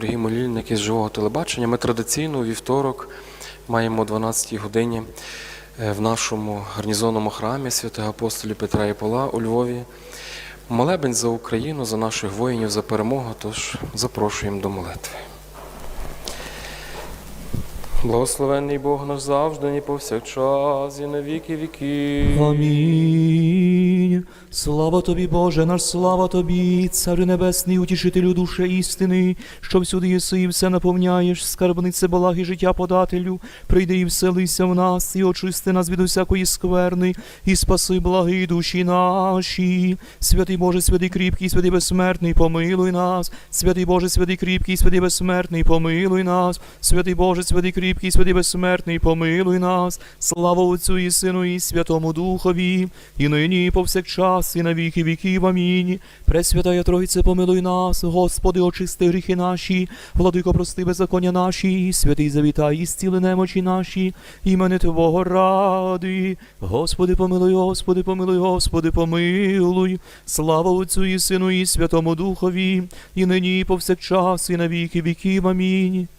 Дорогі молільники з живого телебачення. Ми традиційно у вівторок маємо о 12-й годині е, в нашому гарнізонному храмі святого апостолів Петра і Павла у Львові. Молебень за Україну, за наших воїнів, за перемогу. Тож запрошуємо до молитви. Благословенний Бог наш завжди, і повсякчас, і на віки віків. Амінь. Слава тобі, Боже, наш слава тобі, Царю Небесний, утішителю душе істини, що всюди єси і все наповняєш, скарбнице благи життя подателю, прийди і вселися в нас, і очисти нас від усякої скверни, і спаси благи душі наші. Святий Боже, святий кріпкий, святий безсмертний, помилуй нас. Святий Боже, святий кріпкий, святий безсмертний, помилуй нас. Святий Боже, святий кріпкий, святий безсмертний, помилуй нас. Слава Отцю і Сину, і Святому Духові, і нині, і повсякчас, і на віки віків. Амінь. Пресвятая Тройце, помилуй нас, Господи, очисти гріхи наші, владико, прости беззаконня наші, святий завітай, і зціли немочі наші, імени Твого ради. Господи, помилуй, Господи, помилуй, Господи, помилуй. Слава Отцю і Сину, і Святому Духові, і нині, і повсякчас, і на віки віків. Амінь.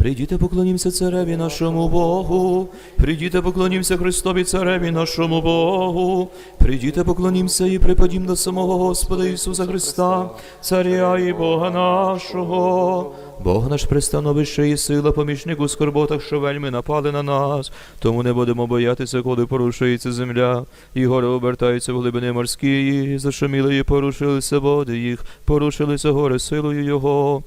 Прийдіте, поклонімося цареві нашому Богу. Прийдіте, поклонімося Христові цареві нашому Богу. Прийдіте, поклонімся і припадім до самого Господа Ісуса Христа, Царя і Бога нашого. Бог наш пристановище і сила, помічник у скорботах, що вельми напали на нас. Тому не будемо боятися, коли порушується земля, і гори обертаються в глибини морські, і зашуміли і порушилися води їх, порушилися гори силою Його.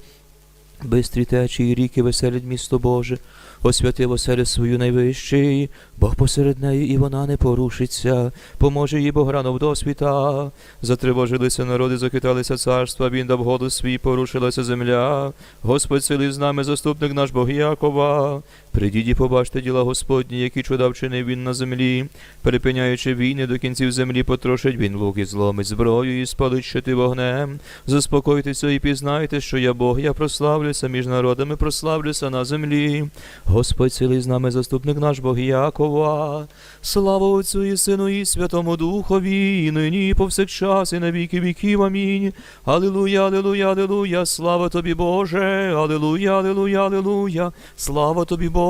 Бистрі течії ріки веселять місто Боже, освятив оселю свою найвищий, Бог посеред неї, і вона не порушиться, поможе їй Бог рано в досвіта. Затривожилися народи, захиталися царства, він дав голос свій, порушилася земля. Господь сили з нами, заступник наш Бог Якова. Придіть і побачте діла Господні, які чуда вчинив він на землі, перепиняючи війни до кінців землі, потрошить він лук і зломить зброю і спалить вогнем. Заспокойтеся і пізнайте, що я Бог, я прославлюся між народами, прославлюся на землі. Господь сили з нами, заступник наш Бог Якова. Слава Отцю і Сину, і Святому Духові, і нині, і повсякчас, і на віки віків. Амінь. Алілуя, алілуя, алілуя, слава тобі, Боже, алілуя, алілуя, алілуя, слава тобі, Боже,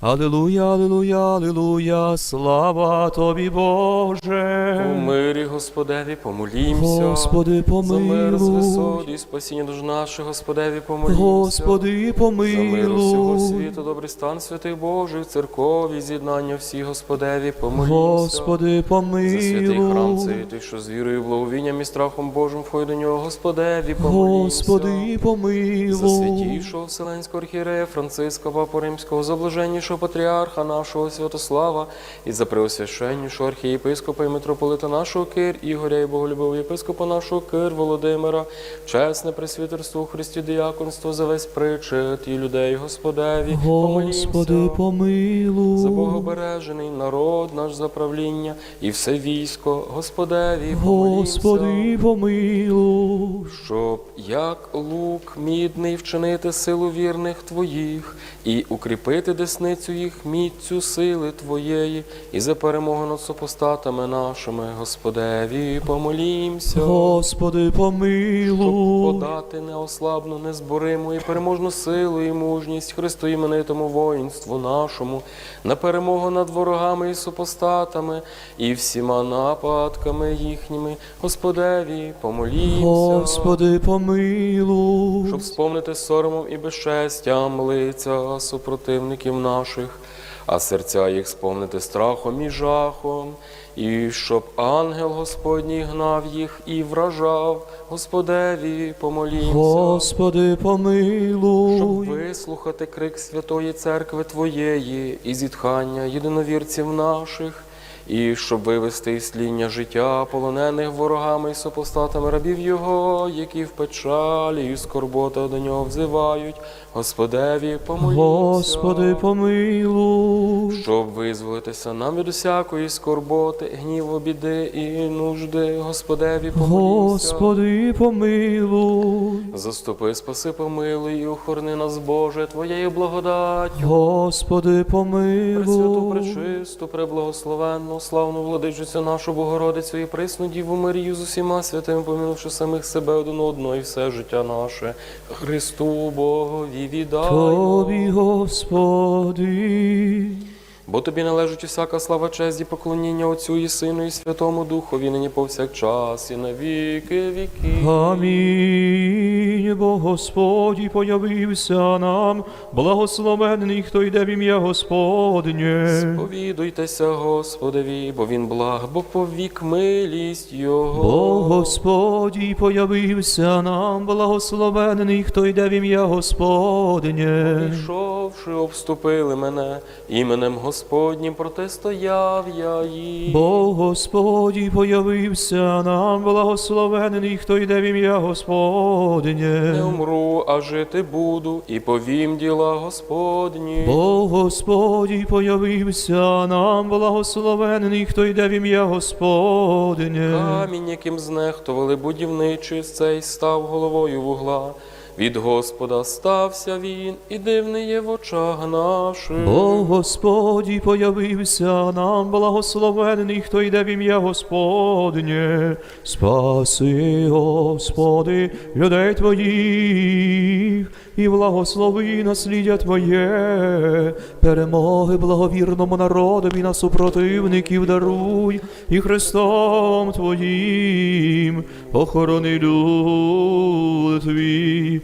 алілуя, алілуя, алілуя, слава тобі, У Боже. мирі, Господеві, помолімся. Господи, За мир з помилуй, і спасіння душ наших, Господеві, помолімся. Господи, За мир усього помилуй, світу, добрий стан святих Божих, церкові, з'єднання всі, Господеві, помолімся. Господи, За святий храм цей, ти, що з вірою, благовінням і страхом Божим входить до нього, Господеві, помолімся. Господи, За помилуй. святішого Вселенського архієрея Франциска Папу Римського, за блаженнішого патріарха нашого Святослава, і за преосвященнішого архієпископа і митрополита нашого Кир, Ігоря і боголюбового єпископа нашого Кир Володимира, чесне пресвітерство у Христі діяконство за весь причет і людей Господеві, Господи, помилуй. За Богобережений народ наш за правління і все військо, Господеві, помолімся. Господи, помилуй. Щоб як лук мідний вчинити силу вірних твоїх, і укріпити десницю їх міцю сили Твоєї, і за перемогу над супостатами нашими, Господеві, помолімся. Господи, Щоб помилуй. подати неослабну, незбориму і переможну силу і мужність Христу іменитому воїнству нашому, на перемогу над ворогами і супостатами, і всіма нападками їхніми, Господеві, помолімся. Господи, помилуй. щоб спомнити соромом і безчестям лиця супротивників наших, а серця їх сповнити страхом і жахом, і щоб ангел Господній гнав їх і вражав, Господеві помолімся. Господи, помилуй. Щоб вислухати крик Святої Церкви Твоєї і зітхання єдиновірців наших, і щоб вивести із тління життя полонених ворогами і супостатами рабів Його, які в печалі і скорбота до нього взивають, Господеві помолімся. Господи, помилуй. Щоб визволитися нам від усякої скорботи, гніву, біди і нужди, Господеві помолімся. Господи, помилуй. Заступи, спаси, помилуй і охорони нас, Боже, Твоєю благодаттю. Господи, помилуй. Пресвяту, пречисту, преблагословенну, славну владичицю нашу Богородицю і присну Діву Марію з усіма святими, помінувши самих себе один одного і все життя наше. Христу Богові віддаємо. Тобі, Господи. Бо тобі належить усяка слава, честь і поклоніння Отцю і Сину і Святому Духові, нині повсякчас і на віки віки. Амінь. Бо Господь появився нам, благословенний, хто йде в ім'я Господнє. Сповідуйтеся Господеві, бо він благ, бо повік милість Його. Бо Господь появився нам, благословенний, хто йде в ім'я Господнє. Пішовши, обступили мене, іменем Господнім протистояв я їм. Бо Господь появився нам, благословенний, хто йде в ім'я Не Господнє. умру, а жити буду, і повім діла Господні. Бо Господь появився нам, благословенний, хто йде в ім'я Господнє. Камінь, яким знехтували будівничі, цей став головою вугла. Від Господа стався він, і дивний є в очах наших. Бо Господь появився нам, благословенний, хто йде в ім'я Господнє. Спаси, Господи, людей Твоїх, і благослови наслідя Твоє, перемоги благовірному народові на супротивників даруй, і Христом Твоїм охорони люд Твій.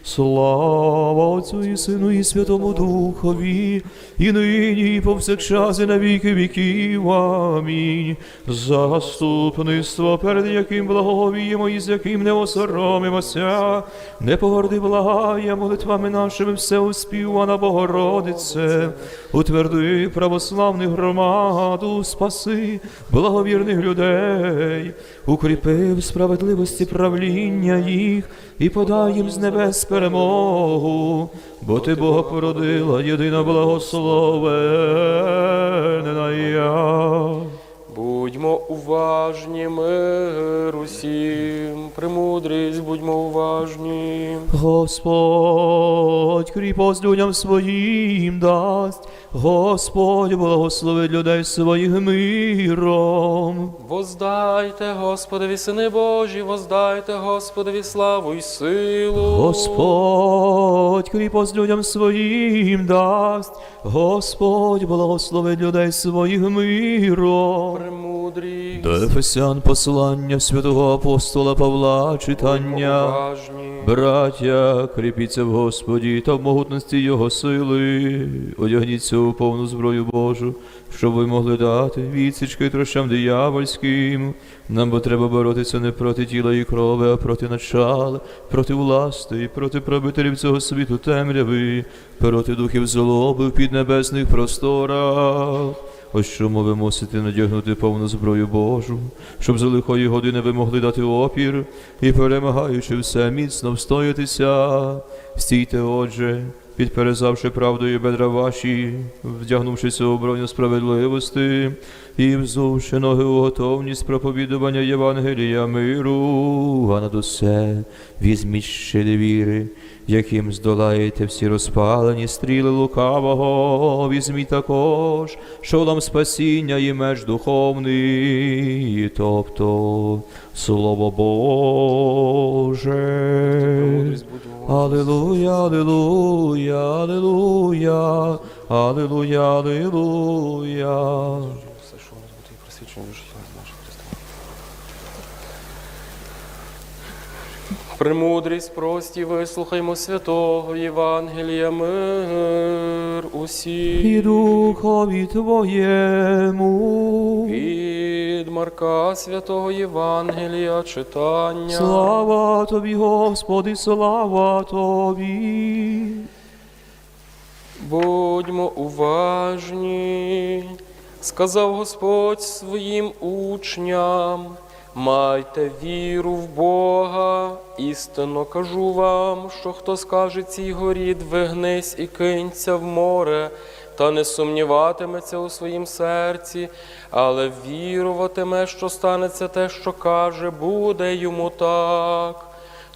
Слава Отцю і Сину і Святому Духові, і нині, і повсякчас, і на віки віків. Амінь. Заступництво, перед яким благовіємо і з яким не осоромимося, не погорди благає молитвами нашими все успівана Богородице, утверди православних громаду, спаси благовірних людей, укріпи в справедливості правління їх і подай їм з небес перемогу, бо ти Бога породила, єдина благословена я. Будьмо уважні, мир усім, премудрість, будьмо уважні. Господь кріпость людям своїм дасть, Господь благословить людей своїх миром. Воздайте Господові, сини Божі, воздайте Господові славу і силу. Господь кріпость людям своїм дасть, Господь благословить людей своїх миром. Премудрість, До Ефесян послання святого апостола Павла читання. Браття, кріпіться в Господі та в могутності Його сили, одягніться у повну зброю Божу, щоб ви могли дати відсічки трощам диявольським. Нам бо треба боротися не проти тіла і крови, а проти начал, проти власти, проти правителів цього світу темряви, проти духів злоби в піднебесних просторах. Ось чому ви мусите надягнути повну зброю Божу, щоб за лихої години ви могли дати опір і, перемагаючи все, міцно встоятися. Стійте, отже, підперезавши правдою бедра ваші, вдягнувшися у броню справедливості і взувши ноги у готовність проповідування Євангелія миру, а над усе візьміть щити віри, яким здолаєте всі розпалені стріли лукавого, візьміть також шолом спасіння і меч духовний, тобто Слово Боже. Аллилуйя, аллилуйя, аллилуйя, аллилуйя, аллилуйя. Все, що у нас буде і просвічення в життя наше Христа. Премудрість прості, вислухаймо святого Євангелія мир усі. і духові Твоєму. Від Марка святого Євангелія читання. Слава Тобі, Господи, слава Тобі. Будьмо уважні, сказав Господь своїм учням, майте віру в Бога, істинно кажу вам, що хто скаже цій горі, двигнись і кинься в море, та не сумніватиметься у своїм серці, але віруватиме, що станеться те, що каже, буде йому так.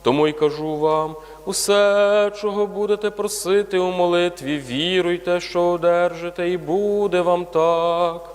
Тому й кажу вам, усе, чого будете просити у молитві, віруйте, що одержите, і буде вам так.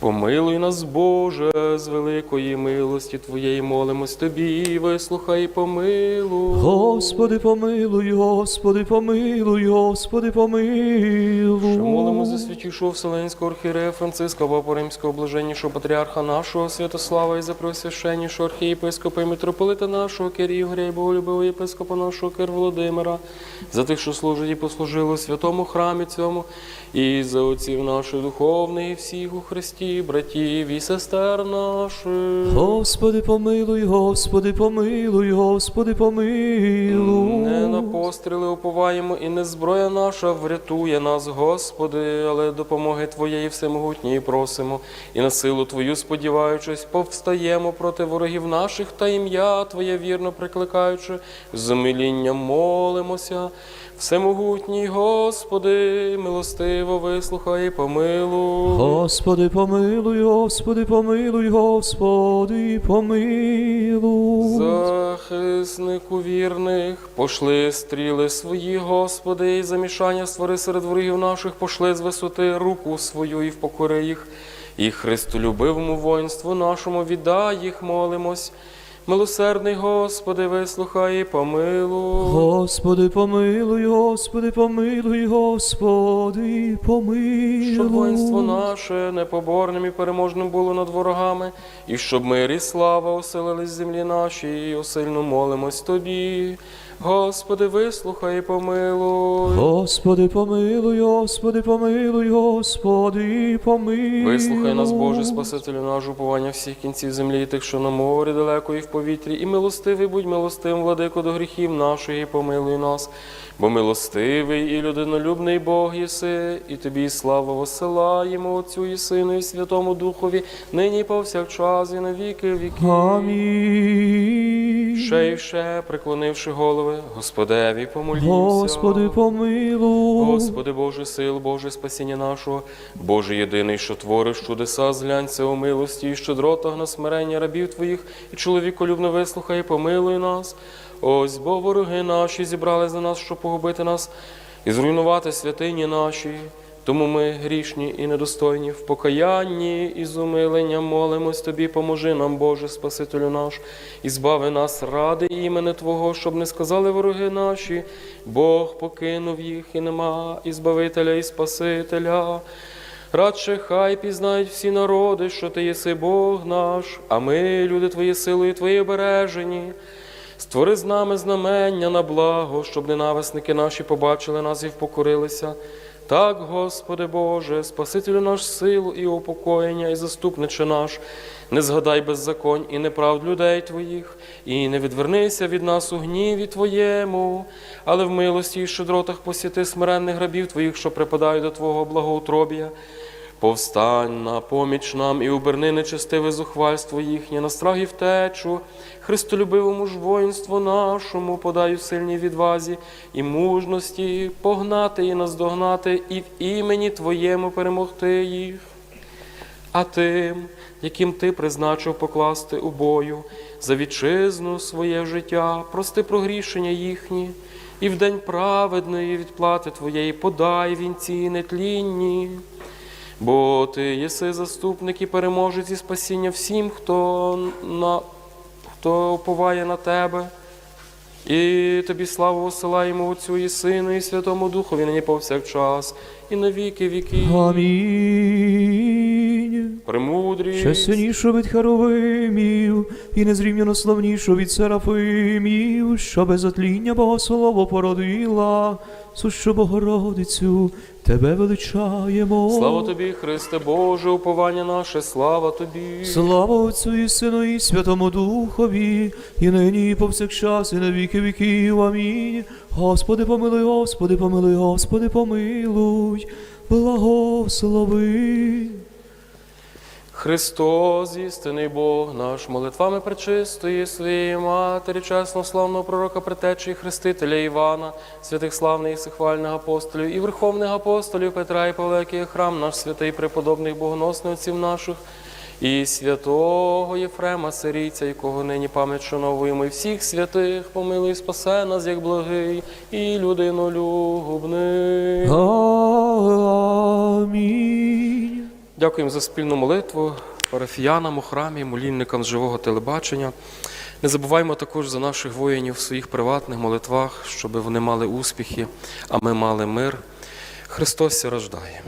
Помилуй нас, Боже, з великої милості Твоєї молимось Тобі, вислухай і помилуй. Господи, помилуй, Господи, помилуй, Господи, помилуй. Що молимо за святішого Вселенського архієрея Франциска, Папу Римського блаженнішого патріарха нашого Святослава і за преосвященнішого архієпископа і митрополита нашого Кир Ігоря і боголюбивого єпископа нашого Кир Володимира, за тих, що служать і послужили у святому храмі цьому, і за отців наших духовних, і всіх у Христі, братів і сестер наших. Господи, помилуй, Господи, помилуй, Господи, помилуй. Не на постріли уповаємо, і не зброя наша врятує нас, Господи, але допомоги Твоєї всемогутньої просимо, і на силу Твою сподіваючись, повстаємо проти ворогів наших та ім'я Твоє вірно прикликаючи, з молимося. Всемогутній Господи, милостиво вислухай і помилуй. Господи, помилуй, Господи, помилуй, Господи, помилуй. Захиснику вірних, пошли стріли свої, Господи, і замішання створи серед ворогів наших, пошли з висоти руку свою і впокори їх, і Христолюбивому воїнству нашому віддай їх, молимось. Милосердний Господи, вислухай і помилуй. Господи, помилуй, Господи, помилуй, Господи, помилуй. Щоб воїнство наше непоборним і переможним було над ворогами, і щоб мир і слава оселились землі нашій, і осильно молимось Тобі. Господи, вислухай і помилуй. Господи, помилуй, Господи, помилуй, Господи, помилуй. Вислухай нас, Боже, Спасителю наш, уповання всіх кінців землі, і тих, що на морі далеко і в повітрі, і милостивий будь милостивим, владико, до гріхів наших, і помилуй нас, бо милостивий і людинолюбний Бог єси, і тобі славу посилаємо Отцю і Сину, і Святому Духові, нині і повсякчас, і на віки віків. Амінь. Ще й ще, преклонивши голови, Господеві помолімся. Господи, помилуй. Господи Боже сил, Боже спасіння нашого, Боже єдиний, що твориш чудеса, зглянься у милості і щедротах на смирення рабів Твоїх, і чоловіколюбно вислухай, і помилуй нас. Ось бо вороги наші зібрали за нас, щоб погубити нас і зруйнувати святині наші. Тому ми грішні і недостойні в покаянні і з умиленням молимось Тобі, поможи нам, Боже, Спасителю наш, і збави нас ради імени Твого, щоб не сказали вороги наші, Бог покинув їх і нема і Збавителя, і Спасителя. Радше хай пізнають всі народи, що Ти єси Бог наш, а ми, люди Твої силою Твої обережені. Створи з нами знамення на благо, щоб ненависники наші побачили нас і впокорилися. Так, Господи Боже, Спасителю наш силу і упокоєння, і заступниче наш, не згадай беззаконь і неправд людей Твоїх, і не відвернися від нас у гніві Твоєму, але в милості і щедротах посіти смиренних грабів Твоїх, що припадають до Твого благоутробія. Повстань на поміч нам і оберни нечестиве зухвальство їхнє, на страх і втечу, Христолюбивому ж воїнству нашому подай у сильній відвазі і мужності погнати і наздогнати, і в імені Твоєму перемогти їх. а тим, яким ти призначив покласти у бою за вітчизну своє життя, прости прогрішення їхні, і в день праведної відплати твоєї подай вінці нетлінні. Бо ти єси заступник і переможець і спасіння всім, хто, на, хто уповає на тебе. І тобі славу осилаємо Отцю і Сину, і Святому Духові нині повсякчас, і на віки віки. Амінь. Премудрість, Ще сильнішу від Херовимів, і незрівняно славнішу від Серафимів, що без отління Богослово породила, сущу Богородицю, тебе величаємо. слава тобі, Христе Боже, уповання наше, слава тобі. Слава Отцю і Сину і Святому Духові, і нині і повсякчас, і на віки віків. Амінь. Господи, помилуй, Господи, помилуй, Господи, помилуй, благослови. Христос, істинний Бог наш, молитвами пречистої своєї матері, чесного славного пророка притечі Хрестителя Івана, святих славних і сихвальних апостолів і верховних апостолів Петра і Павла, який храм наш святий преподобних богоносних отців наших, і святого Єфрема Сирійця, якого нині пам'ять шановуємо, і всіх святих помилуй, спасе нас, як благий і людинолюбний. Амінь. Дякуємо за спільну молитву парафіянам у храмі, молільникам з живого телебачення. Не забуваємо також за наших воїнів в своїх приватних молитвах, щоб вони мали успіхи, а ми мали мир. Христос рождає.